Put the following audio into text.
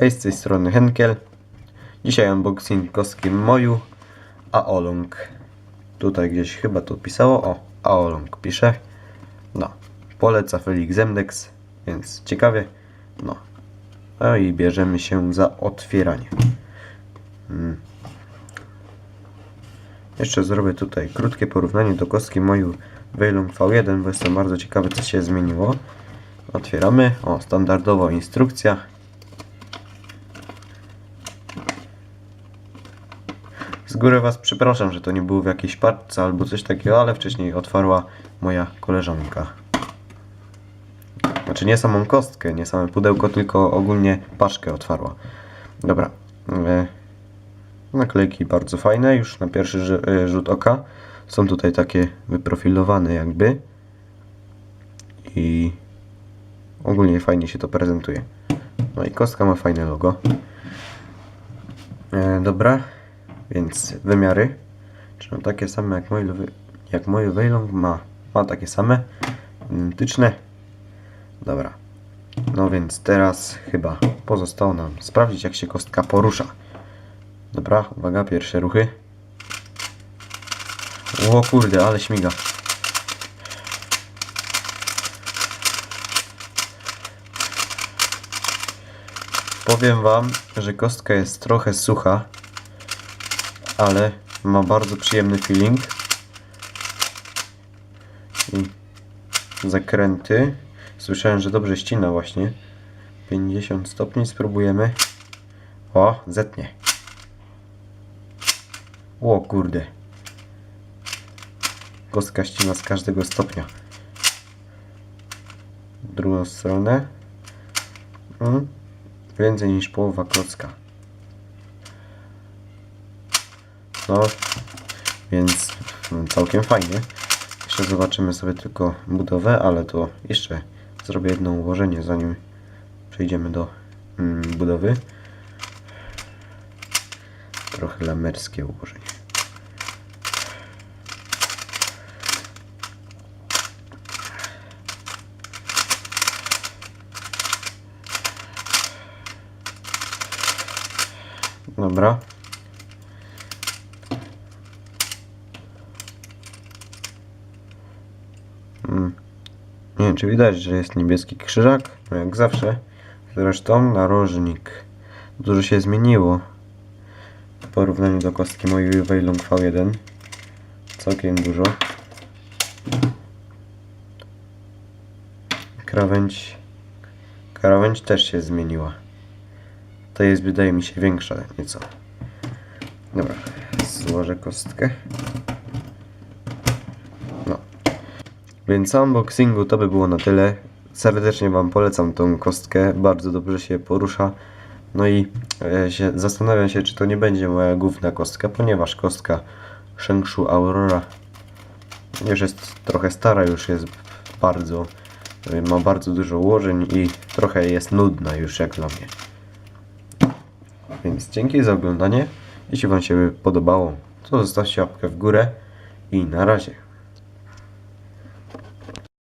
Hej, z tej strony Henkel. Dzisiaj unboxing kostki Moju Aolong. Tutaj gdzieś chyba to pisało. O, Aolong pisze. No, poleca Felix Zemdex, więc ciekawie. No, no i bierzemy się za otwieranie. Mm. Jeszcze zrobię tutaj krótkie porównanie do kostki Moju Weilong V1, bo jestem bardzo ciekawy co się zmieniło. Otwieramy. O, standardowo instrukcja. Z góry Was przepraszam, że to nie było w jakiejś paczce albo coś takiego, ale wcześniej otwarła moja koleżanka. Znaczy nie samą kostkę, nie same pudełko, tylko ogólnie paczkę otwarła. Dobra. E, naklejki bardzo fajne, już na pierwszy e, rzut oka. Są tutaj takie wyprofilowane jakby. I ogólnie fajnie się to prezentuje. No i kostka ma fajne logo. E, dobra, więc wymiary. Czy są takie same jak moje, jak moje Weilong ma, ma takie same, identyczne. Dobra. No więc teraz chyba pozostało nam sprawdzić jak się kostka porusza. Dobra, uwaga, pierwsze ruchy. O kurde, ale śmiga. Powiem wam, że kostka jest trochę sucha, ale ma bardzo przyjemny feeling. I zakręty. Słyszałem, że dobrze ścina właśnie. 50 stopni, spróbujemy. O, zetnie. O kurde. Kostka ścina z każdego stopnia. Drugą stronę. Mm. Więcej niż połowa klocka. Więc mm, całkiem fajnie. Jeszcze zobaczymy sobie tylko budowę, ale to jeszcze zrobię jedno ułożenie zanim przejdziemy do mm, budowy. Trochę lamerskie ułożenie. Dobra. Nie wiem, czy widać, że jest niebieski krzyżak? No jak zawsze. Zresztą narożnik. Dużo się zmieniło w porównaniu do kostki mojej Weilong V1. Całkiem dużo. Krawędź. Krawędź też się zmieniła. To jest, wydaje mi się, większa nieco. Dobra, złożę kostkę. No. Więc unboxingu to by było na tyle. Serdecznie Wam polecam tą kostkę, bardzo dobrze się porusza. No i e, się, zastanawiam się, czy to nie będzie moja główna kostka, ponieważ kostka Shengshu Aurora już jest trochę stara, już jest bardzo, e, ma bardzo dużo ułożeń i trochę jest nudna już jak dla mnie. Więc dzięki za oglądanie. Jeśli Wam się podobało, to zostawcie łapkę w górę i na razie.